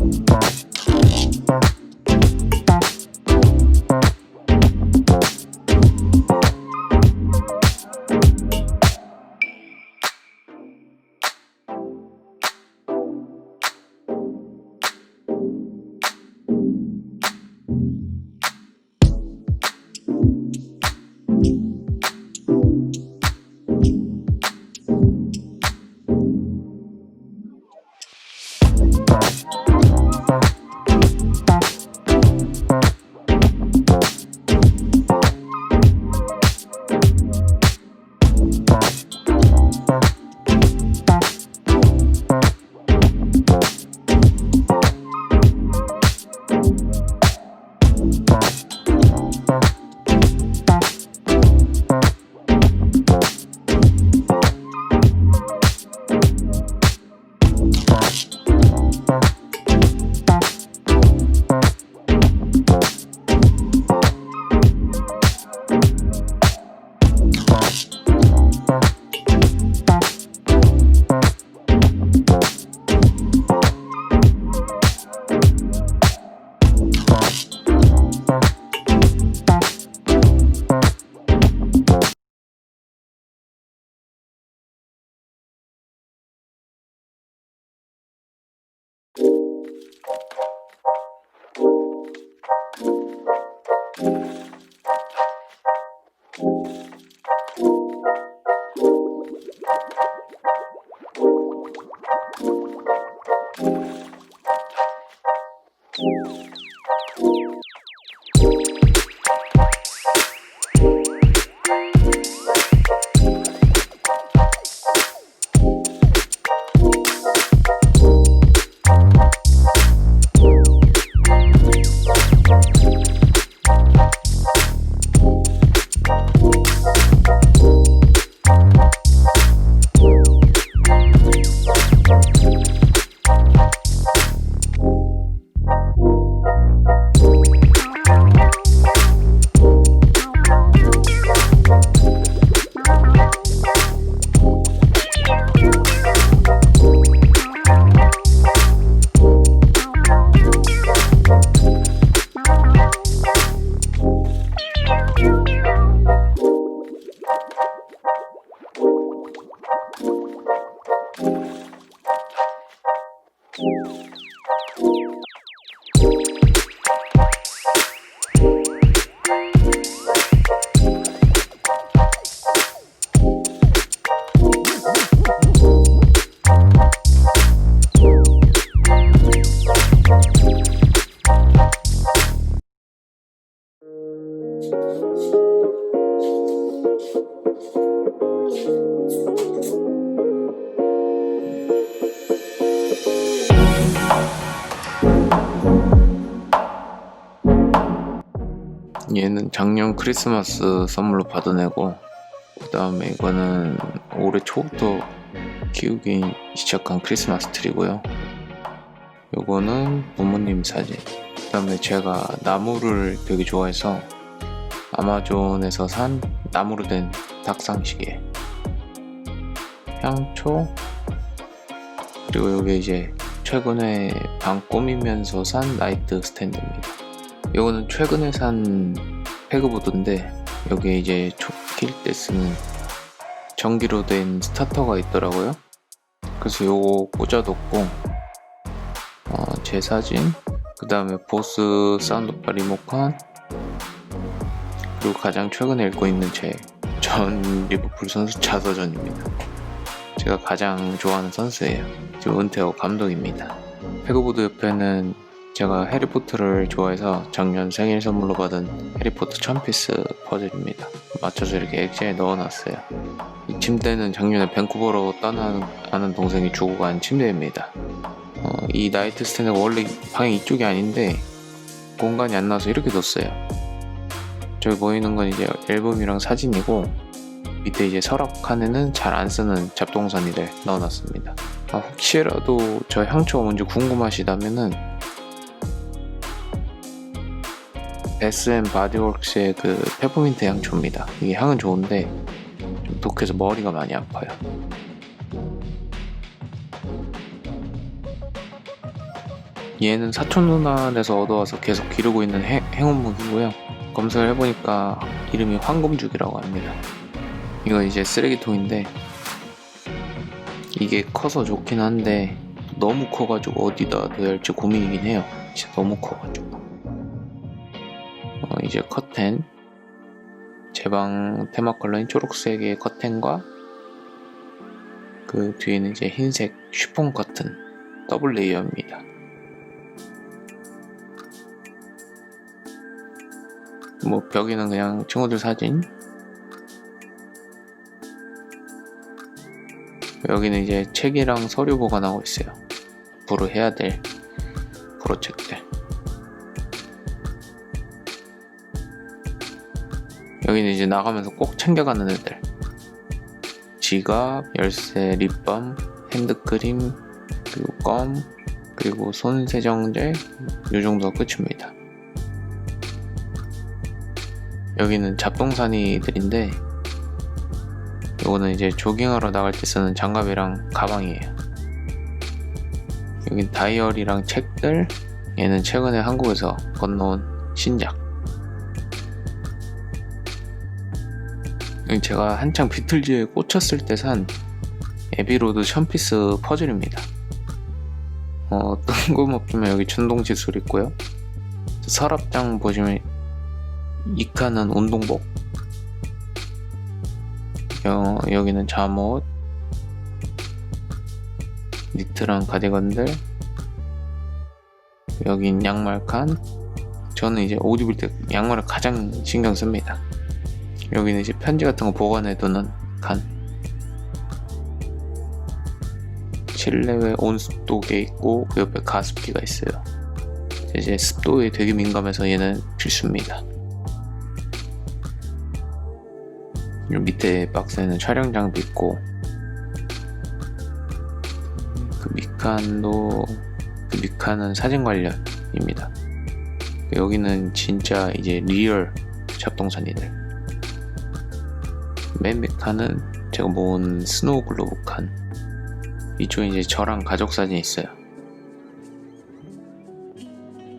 Bye. 얘는 작년 크리스마스 선물로 받은 애고 그 다음에 이거는 올해 초부터 키우기 시작한 크리스마스 트리고요. 요거는 부모님 사진 그 다음에 제가 나무를 되게 좋아해서 아마존에서 산 나무로 된 닭상시계 향초 그리고 요게 이제 최근에 방 꾸미면서 산 라이트 스탠드입니다 이거는 최근에 산 패그보드인데 여기에 이제 촉킬 때 쓰는 전기로 된 스타터가 있더라고요. 그래서 요거 꽂아뒀고 어, 제 사진 그 다음에 보스 사운드바 리모컨 그리고 가장 최근에 읽고 있는 제 전 리버풀 선수 자서전입니다. 제가 가장 좋아하는 선수예요. 지금 은퇴하고 감독입니다. 패그보드 옆에는 제가 해리포터를 좋아해서 작년 생일 선물로 받은 해리포터 1000피스 퍼즐입니다. 맞춰서 이렇게 액자에 넣어놨어요. 이 침대는 작년에 밴쿠버로 떠나는 동생이 주고 간 침대입니다. 어, 이 나이트 스탠드가 원래 방이 이쪽이 아닌데 공간이 안 나와서 이렇게 뒀어요. 저기 보이는 건 이제 앨범이랑 사진이고 밑에 이제 서랍 칸에는 잘 안 쓰는 잡동사니를 넣어놨습니다. 아, 혹시라도 저 향초가 뭔지 궁금하시다면은 SM 바디웍스의 그 페퍼민트 향초입니다. 이게 향은 좋은데 좀 독해서 머리가 많이 아파요. 얘는 사촌 누나에서 얻어와서 계속 기르고 있는 해, 행운무기고요. 검색을 해보니까 이름이 황금죽이라고 합니다. 이거 이제 쓰레기통인데 이게 커서 좋긴 한데 너무 커가지고 어디다 할지 고민이긴 해요. 진짜 너무 커가지고. 어, 이제 커튼 제 방 테마 컬러인 초록색의 커튼과 그 뒤에는 이제 흰색 쉬폰 커튼 더블 레이어입니다. 뭐 벽에는 그냥 친구들 사진 여기는 이제 책이랑 서류 보관하고 있어요. 앞으로 해야 될 프로젝트. 여기는 이제 나가면서 꼭 챙겨가는 애들. 지갑, 열쇠, 립밤, 핸드크림, 그리고 껌, 그리고 손 세정제, 요 정도가 끝입니다. 여기는 잡동사니들인데 이거는 이제 조깅하러 나갈 때 쓰는 장갑이랑 가방이에요. 여긴 다이어리랑 책들, 얘는 최근에 한국에서 건너온 신작. 제가 한창 비틀즈에 꽂혔을 때 산 에비로드 션피스 퍼즐입니다. 어, 뜬금없지만 여기 전동칫솔 있고요. 서랍장 보시면 이 칸은 운동복, 여, 여기는 잠옷, 니트랑 가디건들, 여긴 양말 칸. 저는 이제 옷 입을 때 양말을 가장 신경 씁니다. 여기는 이제 편지 같은 거 보관해두는 칸. 실내외 온습도계 있고 그 옆에 가습기가 있어요. 이제 습도에 되게 민감해서 얘는 필수입니다. 요 밑에 박스에는 촬영 장비 있고 그 밑칸도 그 밑칸은 사진 관련입니다. 여기는 진짜 이제 리얼 잡동사니들. 맨 밑칸은 제가 모은 스노우 글로브 칸. 이쪽에 이제 저랑 가족 사진이 있어요.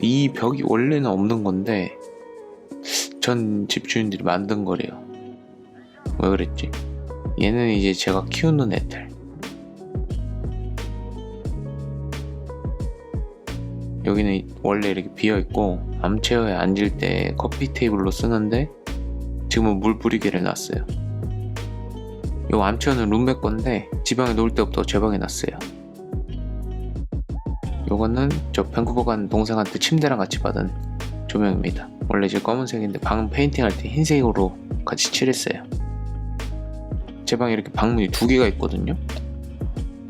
이 벽이 원래는 없는 건데 전 집주인들이 만든 거래요. 왜 그랬지? 얘는 이제 제가 키우는 애들. 여기는 원래 이렇게 비어 있고 암체어에 앉을 때 커피 테이블로 쓰는데 지금은 물 뿌리개를 놨어요. 요 암체어는 룸메 건데 지방에 놓을 때부터 제 방에 놨어요. 요거는 저 밴쿠버 간 동생한테 침대랑 같이 받은 조명입니다. 원래 이제 검은색인데 방 페인팅 할 때 흰색으로 같이 칠했어요. 제 방에 이렇게 방문이 두 개가 있거든요.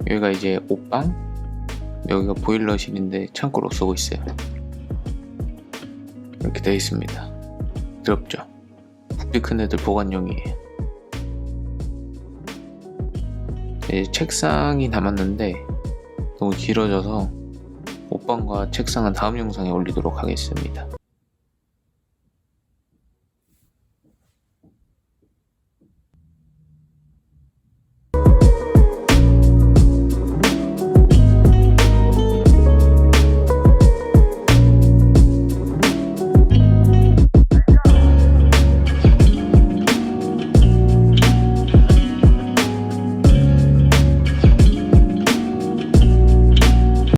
여기가 이제 옷방, 여기가 보일러실인데 창고로 쓰고 있어요. 이렇게 되어 있습니다. 더럽죠? 부피 큰 애들 보관용이에요. 책상이 남았는데 너무 길어져서 옷방과 책상은 다음 영상에 올리도록 하겠습니다.